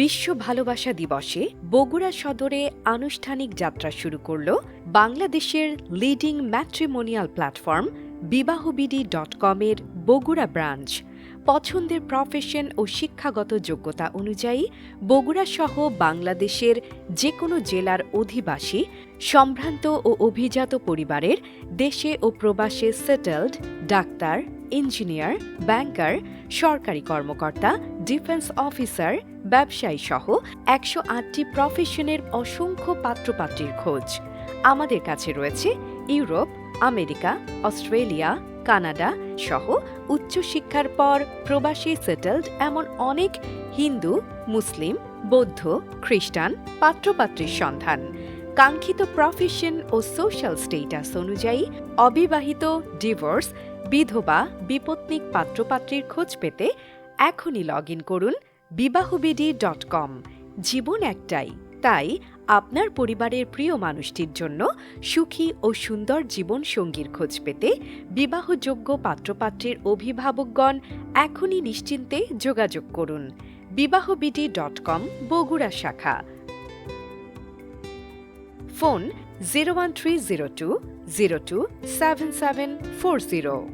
বিশ্ব ভালোবাসা দিবসে বগুড়া সদরে আনুষ্ঠানিক যাত্রা শুরু করল বাংলাদেশের leading matrimonial platform BibahaBD dot কমের বগুড়া ব্রাঞ্চ পছন্দের প্রফেশন ও শিক্ষাগত যোগ্যতা অনুযায়ী বগুড়া সহ বাংলাদেশের যে কোনো জেলার অধিবাসী, সম্ভ্রান্ত ও অভিজাত পরিবারের দেশে ও প্রবাসে সেটেলড ডাক্তার ইঞ্জিনিয়ার ব্যাংকার সরকারি কর্মকর্তা ডিফেন্স অফিসার ব্যবসায়ী সহ একশো আটটি প্রফেশনের অসংখ্য পাত্রপাত্রীর খোঁজ। আমাদের কাছে রয়েছে ইউরোপ, আমেরিকা, অস্ট্রেলিয়া, কানাডা সহ উচ্চশিক্ষার পর প্রবাসী সেটেলড এমন অনেক হিন্দু, মুসলিম, বৌদ্ধ, খ্রিস্টান পাত্রপাত্রীর সন্ধান। কাঙ্ক্ষিত প্রফেশন ও সোশ্যাল স্টেটাস অনুযায়ী অবিবাহিত ডিভোর্স বিধবা, বিপত্নিক পাত্রপাত্রীর খোঁজ পেতে এখনই লগ ইন করুন বিবাহবিডি ডট কম। জীবন একটাই। তাই আপনার পরিবারের প্রিয় মানুষটির জন্য সুখী ও সুন্দর জীবন সঙ্গীর খোঁজ পেতে বিবাহযোগ্য পাত্রপাত্রের অভিভাবকগণ এখনই নিশ্চিন্তে যোগাযোগ করুন। বিবাহবিডি ডট কম, বগুড়া শাখা। Phone zero one three zero two zero two seven seven four zero.